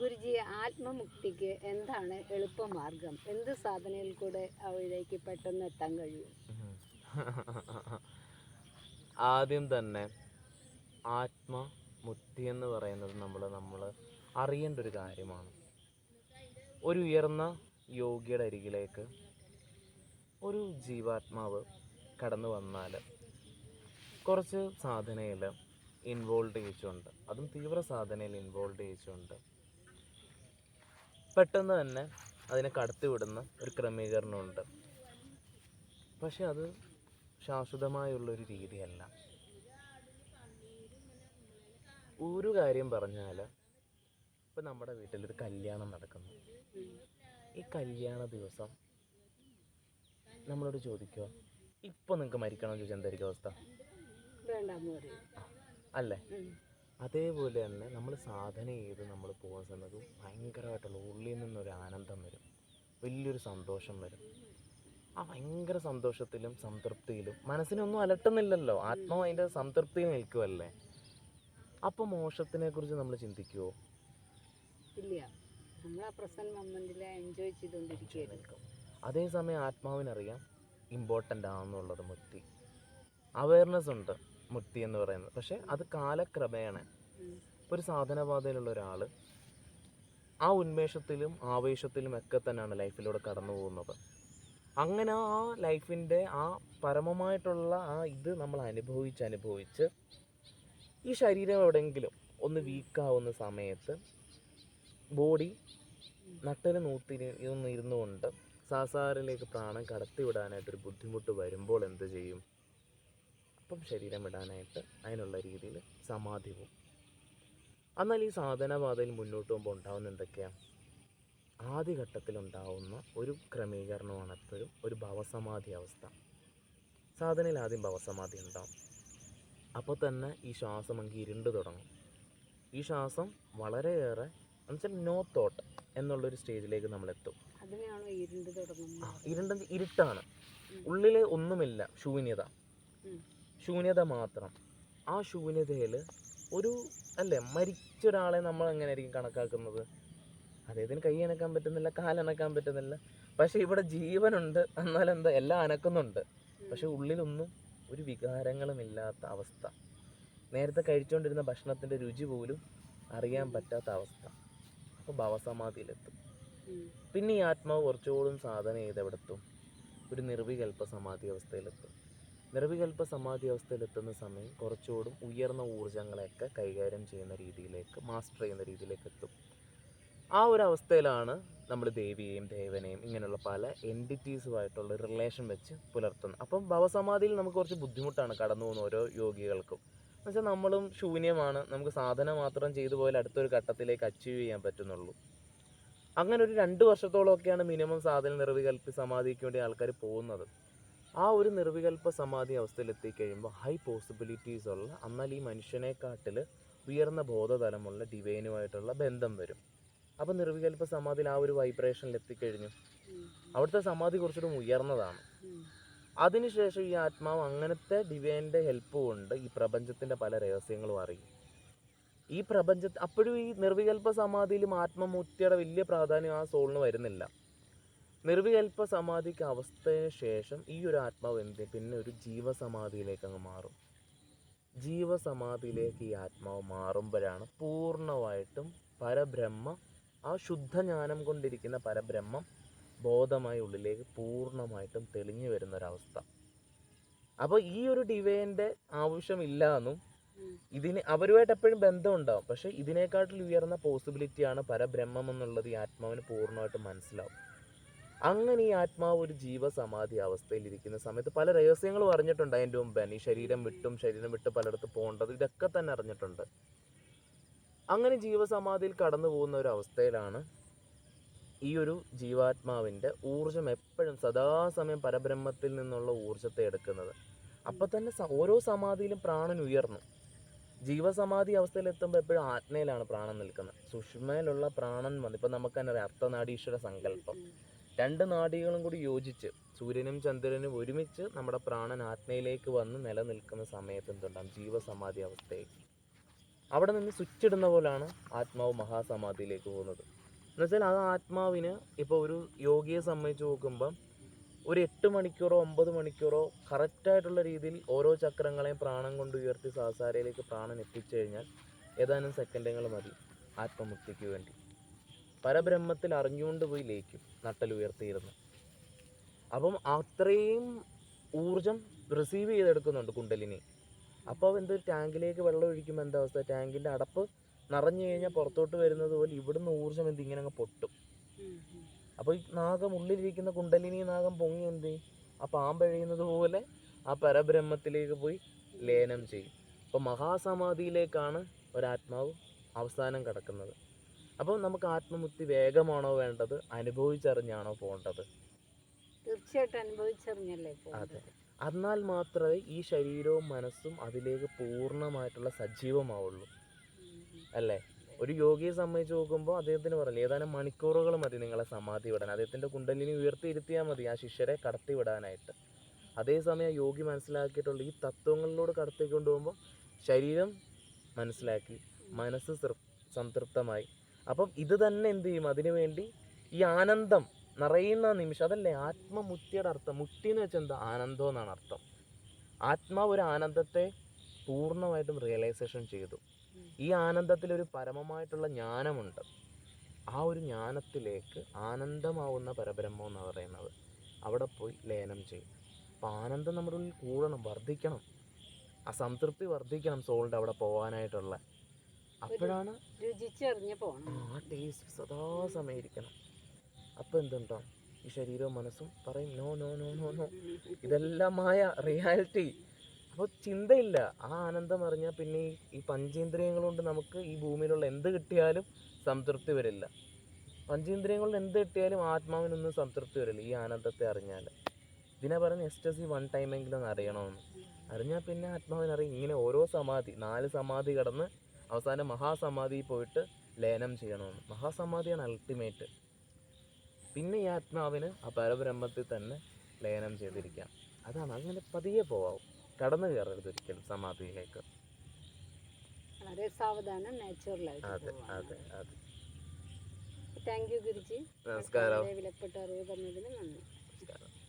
ഗുരുജി ആത്മമുക്തിക്ക് എന്താണ് എളുപ്പമാർഗം? എന്ത് സാധനയിൽ കൂടെ അവിടേക്ക് പെട്ടെന്ന് എത്താൻ കഴിയും? ആദ്യം തന്നെ ആത്മമുക്തി എന്ന് പറയുന്നത് നമ്മൾ നമ്മൾ അറിയേണ്ട ഒരു കാര്യമാണ്. ഒരു ഉയർന്ന യോഗിയുടെ അരികിലേക്ക് ഒരു ജീവാത്മാവ് കടന്നു വന്നാൽ കുറച്ച് സാധനയിൽ ഇൻവോൾവ് ചെയ്യിച്ചുകൊണ്ട് അതും തീവ്ര സാധനയിൽ ഇൻവോൾവ് ചെയ്യിച്ചുകൊണ്ട് പെട്ടെന്ന് തന്നെ അതിനെ കടത്തിവിടുന്ന ഒരു ക്രമീകരണമുണ്ട്. പക്ഷെ അത് ശാശ്വതമായുള്ളൊരു രീതിയല്ല. ഒരു കാര്യം പറഞ്ഞാൽ ഇപ്പം നമ്മുടെ വീട്ടിലൊരു കല്യാണം നടക്കുന്നു. ഈ കല്യാണ ദിവസം നമ്മളോട് ചോദിക്കുക ഇപ്പം നിങ്ങൾക്ക് മരിക്കണം ചോദിച്ചാൽ എന്തായിരിക്കും അവസ്ഥ? അല്ലേ. അതേപോലെ തന്നെ നമ്മൾ സാധന ചെയ്ത് നമ്മൾ പോകുന്ന സമയത്ത് ഭയങ്കരമായിട്ടുള്ള ഉള്ളിൽ നിന്നൊരു ആനന്ദം വരും. വലിയൊരു സന്തോഷം വരും. ആ ഭയങ്കര സന്തോഷത്തിലും സംതൃപ്തിയിലും മനസ്സിനൊന്നും അലട്ടുന്നില്ലല്ലോ. ആത്മാവ് അതിന്റെ സംതൃപ്തിയിൽ നിൽക്കുമല്ലേ അപ്പോൾ മോശത്തിനെ കുറിച്ച് നമ്മൾ ചിന്തിക്കുമോ ഇല്ല. നമ്മൾ ആ പ്രസന്റ് മൊമെന്റിൽ എൻജോയ് അതേസമയം ആത്മാവിനറിയാം ഇമ്പോർട്ടന്റ് ആണെന്നുള്ളത് മുക്തി അവയർനെസ് ഉണ്ട്. മുക്തി എന്ന് പറയുന്നത്. പക്ഷേ അത് കാലക്രമേണ ഒരു സാധനബാധയിലുള്ള ഒരാൾ ആ ഉന്മേഷത്തിലും ആവേശത്തിലും ഒക്കെ തന്നെയാണ് ലൈഫിലൂടെ കടന്നു പോകുന്നത്. അങ്ങനെ ആ ലൈഫിന്റെ ആ പരമമായിട്ടുള്ള ആ ഇത് നമ്മൾ അനുഭവിച്ച് അനുഭവിച്ച് ഈ ശരീരം എവിടെയെങ്കിലും ഒന്ന് വീക്കാവുന്ന സമയത്ത് ബോഡി നട്ടൽ നൂത്തിന് ഇതൊന്ന് ഇരുന്നുകൊണ്ട് സാസാരിലേക്ക് പ്രാണം കടത്തിവിടാനായിട്ടൊരു ബുദ്ധിമുട്ട് വരുമ്പോൾ എന്ത് ചെയ്യും? അപ്പം ശരീരം വിടാനായിട്ട് അതിനുള്ള രീതിയിൽ സമാധി പോകും എന്നാൽ ഈ സാധനപാതയിൽ മുന്നോട്ട് പോകുമ്പോൾ ഉണ്ടാകുന്ന എന്തൊക്കെയാണ് ആദ്യഘട്ടത്തിൽ ഉണ്ടാവുന്ന ഒരു ക്രമീകരണമാണ് എപ്പോഴും ഒരു ഭവസമാധി അവസ്ഥ. സാധനയിൽ ആദ്യം ഭവസമാധി ഉണ്ടാവും. അപ്പോൾ തന്നെ ഈ ശ്വാസം അങ്ങ് ഇരുണ്ട് തുടങ്ങും. ഈ ശ്വാസം വളരെയേറെ എന്നുവെച്ചാൽ നോ തോട്ട് എന്നുള്ളൊരു സ്റ്റേജിലേക്ക് നമ്മൾ എത്തും ഇരുണ്ട് ഇരുട്ടാണ്. ഉള്ളിൽ ഒന്നുമില്ല ശൂന്യത. ശൂന്യത മാത്രം. ആ ശൂന്യതയിൽ ഒരു അല്ലേ മരിച്ച ഒരാളെ നമ്മൾ എങ്ങനെയായിരിക്കും കണക്കാക്കുന്നത്? അദ്ദേഹത്തിന് കൈ അനക്കാൻ പറ്റുന്നില്ല കാലനക്കാൻ പറ്റുന്നില്ല. പക്ഷേ ഇവിടെ ജീവനുണ്ട് എന്നാൽ എന്താ എല്ലാം അനക്കുന്നുണ്ട്. പക്ഷെ ഉള്ളിലൊന്നും ഒരു വികാരങ്ങളും ഇല്ലാത്ത അവസ്ഥ. നേരത്തെ കഴിച്ചുകൊണ്ടിരുന്ന ഭക്ഷണത്തിന്റെ രുചി പോലും അറിയാൻ പറ്റാത്ത അവസ്ഥ. അപ്പോൾ ഭവസമാധിയിലെത്തും. പിന്നെ ഈ ആത്മാവ് കുറച്ചുകൂടും സാധന ചെയ്ത് എവിടെത്തും ഒരു നിർവികൽപ്പ സമാധി അവസ്ഥയിലെത്തും. നിർവികൽപ്പ സമാധി അവസ്ഥയിലെത്തുന്ന സമയം കുറച്ചുകൂടും ഉയർന്ന ഊർജങ്ങളെയൊക്കെ കൈകാര്യം ചെയ്യുന്ന രീതിയിലേക്ക് മാസ്റ്റർ ചെയ്യുന്ന രീതിയിലേക്ക് എത്തും ആ ഒരു അവസ്ഥയിലാണ് നമ്മൾ ദേവിയെയും ദേവനെയും ഇങ്ങനെയുള്ള പല എന്റിറ്റീസുമായിട്ടുള്ള റിലേഷൻ വെച്ച് പുലർത്തുന്നത്. അപ്പം ഭവസമാധിയിൽ നമുക്ക് കുറച്ച് ബുദ്ധിമുട്ടാണ് കടന്നു പോകുന്ന ഓരോ യോഗികൾക്കും എന്നുവെച്ചാൽ നമ്മളും ശൂന്യമാണ്. നമുക്ക് സാധന മാത്രം ചെയ്തു പോയാൽ അടുത്തൊരു ഘട്ടത്തിലേക്ക് അച്ചീവ് ചെയ്യാൻ പറ്റുന്നുള്ളൂ. അങ്ങനെ ഒരു രണ്ട് വർഷത്തോളമൊക്കെയാണ് മിനിമം സാധന നിർവികൽപ്പി സമാധിക്ക് വേണ്ടി ആൾക്കാർ പോകുന്നത്. ആ ഒരു നിർവികൽപ്പ സമാധി അവസ്ഥയിൽ എത്തിക്കഴിയുമ്പോൾ ഹൈ പോസിബിലിറ്റീസ് ഉള്ള എന്നാൽ ഈ മനുഷ്യനെക്കാട്ടിൽ ഉയർന്ന ബോധതലമുള്ള ഡിവൈനുമായിട്ടുള്ള ബന്ധം വരും അപ്പോൾ നിർവികൽപ്പ സമാധിയിൽ ആ ഒരു വൈബ്രേഷനിൽ എത്തിക്കഴിഞ്ഞു. അവിടുത്തെ സമാധി കുറച്ചുകൂടി ഉയർന്നതാണ്. അതിനുശേഷം ഈ ആത്മാവ് അങ്ങനത്തെ ഡിവൈന്റെ ഹെൽപ്പ് കൊണ്ട് ഈ പ്രപഞ്ചത്തിന്റെ പല രഹസ്യങ്ങളും അറിയും ഈ പ്രപഞ്ച അപ്പോഴും ഈ നിർവികൽപ്പ സമാധിയിലും ആത്മമുക്തിയുടെ വലിയ പ്രാധാന്യം ആ സോളിന് വരുന്നില്ല നിർവികൽപ്പ സമാധിക്ക് അവസ്ഥയ്ക്ക് ശേഷം ഈ ഒരു ആത്മാവ് എന്ത്? പിന്നെ ഒരു ജീവസമാധിയിലേക്ക് അങ്ങ് മാറും. ജീവസമാധിയിലേക്ക് ഈ ആത്മാവ് മാറുമ്പോഴാണ് പൂർണമായിട്ടും പരബ്രഹ്മ ആ ശുദ്ധജ്ഞാനം കൊണ്ടിരിക്കുന്ന പരബ്രഹ്മം ബോധമായി ഉള്ളിലേക്ക് പൂർണമായിട്ടും തെളിഞ്ഞു വരുന്ന ഒരവസ്ഥ അപ്പോൾ ഈ ഒരു ഡിവൈന്റെ ആവശ്യമില്ല എന്നും ഇതിന് അവരുമായിട്ട് എപ്പോഴും ബന്ധമുണ്ടാവും. പക്ഷേ ഇതിനേക്കാട്ടിൽ ഉയർന്ന പോസിബിലിറ്റിയാണ് പരബ്രഹ്മം എന്നുള്ളത് ഈ ആത്മാവിന് പൂർണമായിട്ട് മനസ്സിലാവും. അങ്ങനെ ഈ ആത്മാവ് ഒരു ജീവസമാധി അവസ്ഥയിൽ ഇരിക്കുന്ന സമയത്ത് പല രഹസ്യങ്ങളും അറിഞ്ഞിട്ടുണ്ട് അതിന്റെ മുമ്പ്. തന്നെ ഈ ശരീരം വിട്ടും ശരീരം വിട്ട് പലയിടത്ത് പോകേണ്ടത് ഇതൊക്കെ തന്നെ അറിഞ്ഞിട്ടുണ്ട്. അങ്ങനെ ജീവസമാധിയിൽ കടന്നു പോകുന്ന ഒരു അവസ്ഥയിലാണ് ഈ ഒരു ജീവാത്മാവിന്റെ ഊർജം എപ്പോഴും സദാസമയം പരബ്രഹ്മത്തിൽ നിന്നുള്ള ഊർജത്തെ എടുക്കുന്നത്. അപ്പം തന്നെ ഓരോ സമാധിയിലും പ്രാണൻ ഉയർന്നു. ജീവസമാധി അവസ്ഥയിൽ എത്തുമ്പോൾ എപ്പോഴും ആത്മയിലാണ് പ്രാണൻ നിൽക്കുന്നത്. സുഷ്മയിലുള്ള പ്രാണൻ വന്നു ഇപ്പം നമുക്ക് തന്നെ അർത്ഥനാടീശ്വര സങ്കല്പം. രണ്ട് നാഡികളും കൂടി യോജിച്ച് സൂര്യനും ചന്ദ്രനും ഒരുമിച്ച് നമ്മുടെ പ്രാണൻ ആത്മയിലേക്ക് വന്ന് നിലനിൽക്കുന്ന സമയത്ത് എന്തുണ്ടാകും ജീവസമാധി അവസ്ഥയിൽ അവിടെ നിന്ന് സ്വിച്ച് ഇടുന്ന പോലാണ് ആത്മാവ് മഹാസമാധിയിലേക്ക് പോകുന്നത്. എന്നുവെച്ചാൽ ആ ആത്മാവിന് ഇപ്പോൾ ഒരു യോഗിയെ സംബന്ധിച്ച് നോക്കുമ്പം ഒരു എട്ട് മണിക്കൂറോ ഒമ്പത് മണിക്കൂറോ കറക്റ്റായിട്ടുള്ള രീതിയിൽ ഓരോ ചക്രങ്ങളെയും പ്രാണം കൊണ്ട് ഉയർത്തി സാസാരയിലേക്ക് പ്രാണൻ എത്തിച്ചു കഴിഞ്ഞാൽ ഏതാനും സെക്കൻഡുകൾ മതി ആത്മമുക്തിക്ക് വേണ്ടി. പരബ്രഹ്മത്തിൽ അറിഞ്ഞുകൊണ്ട് പോയി ലയിക്കും നട്ടൽ ഉയർത്തിയിരുന്ന്. അപ്പം അത്രയും ഊർജം റിസീവ് ചെയ്തെടുക്കുന്നുണ്ട് കുണ്ടലിനി. അപ്പോൾ എന്തൊരു ടാങ്കിലേക്ക് വെള്ളം ഒഴിക്കുമ്പോൾ എന്താ അവസ്ഥ? ടാങ്കിന്റെ അടപ്പ് നിറഞ്ഞു കഴിഞ്ഞാൽ പുറത്തോട്ട് വരുന്നത് പോലെ ഇവിടുന്ന് ഊർജം എന്ത് ഇങ്ങനെ അങ്ങ് പൊട്ടും. അപ്പോൾ ഈ നാഗം ഉള്ളിലിരിക്കുന്ന കുണ്ടലിനി നാഗം പൊങ്ങി എന്ത്? ആ പാമ്പഴിയുന്നത് പോലെ ആ പരബ്രഹ്മത്തിലേക്ക് പോയി ലയനം ചെയ്യും. അപ്പോൾ മഹാസമാധിയിലേക്കാണ് ഒരാത്മാവ് അവസാനം കിടക്കുന്നത്. അപ്പോൾ നമുക്ക് ആത്മമുക്തി വേഗമാണോ വേണ്ടത്? അനുഭവിച്ചറിഞ്ഞാണോ പോകേണ്ടത്? തീർച്ചയായിട്ടും അനുഭവിച്ചറിഞ്ഞല്ലേ അതെ. എന്നാൽ മാത്രമേ ഈ ശരീരവും മനസ്സും അതിലേക്ക് പൂർണമായിട്ടുള്ള സജീവമാവുള്ളൂ. അല്ലേ? ഒരു യോഗിയെ സംബന്ധിച്ച് നോക്കുമ്പോൾ അദ്ദേഹത്തിന് പറയില്ല ഏതാനും മണിക്കൂറുകൾ മതി നിങ്ങളെ സമാധി വിടാൻ. അദ്ദേഹത്തിന്റെ കുണ്ടലിനി ഉയർത്തിയിരുത്തിയാൽ മതി ആ ശിഷ്യരെ കടത്തി വിടാനായിട്ട്. അതേസമയം യോഗി മനസ്സിലാക്കിയിട്ടുള്ള ഈ തത്വങ്ങളിലൂടെ കടത്തി കൊണ്ടുപോകുമ്പോൾ ശരീരം മനസ്സിലാക്കി മനസ്സ് സംതൃപ്തമായി. അപ്പം ഇത് തന്നെ എന്ത് ചെയ്യും? അതിനുവേണ്ടി ഈ ആനന്ദം നിറയുന്ന നിമിഷം അതല്ലേ? ആത്മമുക്തിയുടെ അർത്ഥം. മുക്തി എന്ന് വെച്ചാൽ എന്താ? ആനന്ദം എന്നാണ് അർത്ഥം. ആത്മാവ് ഒരു ആനന്ദത്തെ പൂർണമായിട്ടും റിയലൈസേഷൻ ചെയ്തു. ഈ ആനന്ദത്തിൽ ഒരു പരമമായിട്ടുള്ള ജ്ഞാനമുണ്ട്. ആ ഒരു ജ്ഞാനത്തിലേക്ക് ആനന്ദമാവുന്ന പരബ്രഹ്മം എന്ന് പറയുന്നത്. അവിടെ പോയി ലയനം ചെയ്യും. അപ്പം ആനന്ദം നമ്മുടെ ഉള്ളിൽ കൂടണം വർദ്ധിക്കണം. ആ സംതൃപ്തി വർദ്ധിക്കണം സോളിന്റെ അവിടെ പോകാനായിട്ടുള്ള അപ്പോഴാണ് രുചിച്ചറിഞ്ഞ് പോകണം ആ ടേസ്റ്റ് സദാസമയം ഇരിക്കണം അപ്പോൾ എന്തുണ്ടോ? ഈ ശരീരവും മനസ്സും പറയും no no no no no ഇതെല്ലാമായ reality അപ്പോൾ ചിന്തയില്ല. ആ ആനന്ദം അറിഞ്ഞാൽ പിന്നെ ഈ- പഞ്ചേന്ദ്രിയങ്ങൾ കൊണ്ട് നമുക്ക് ഈ ഭൂമിയിലുള്ള എന്ത് കിട്ടിയാലും സംതൃപ്തി വരില്ല. പഞ്ചേന്ദ്രിയങ്ങൾ എന്ത് കിട്ടിയാലും ആത്മാവിനൊന്നും സംതൃപ്തി വരില്ല ഈ ആനന്ദത്തെ അറിഞ്ഞാൽ ഇതിനെ പറഞ്ഞ് എസ്റ്റസി വൺ ടൈമെങ്കിലും അറിയണമെന്ന്. അറിഞ്ഞാൽ പിന്നെ ആത്മാവിനറിയും ഇങ്ങനെ ഓരോ സമാധി നാല് സമാധി കടന്ന് അവസാനം മഹാസമാധിയിൽ പോയിട്ട് ലയനം ചെയ്യണമെന്ന്. മഹാസമാധിയാണ് അൾട്ടിമേറ്റ് പിന്നെ ഈ ആത്മാവിന് ആ പരബ്രഹ്മത്തിൽ തന്നെ ലയനം ചെയ്തിരിക്കാം. അതാണ് അങ്ങനെ പതിയെ പോവാം കടന്നു കയറരുത് ഒരിക്കലും സമാധിയിലേക്ക്. വളരെ സാവധാനം നാച്ചുറലായിട്ട് അതെ അതെ അതെ. Thank you Guruji. നമസ്കാരം. വിലപ്പെട്ട അറിവ് തന്നതിന് നന്ദി.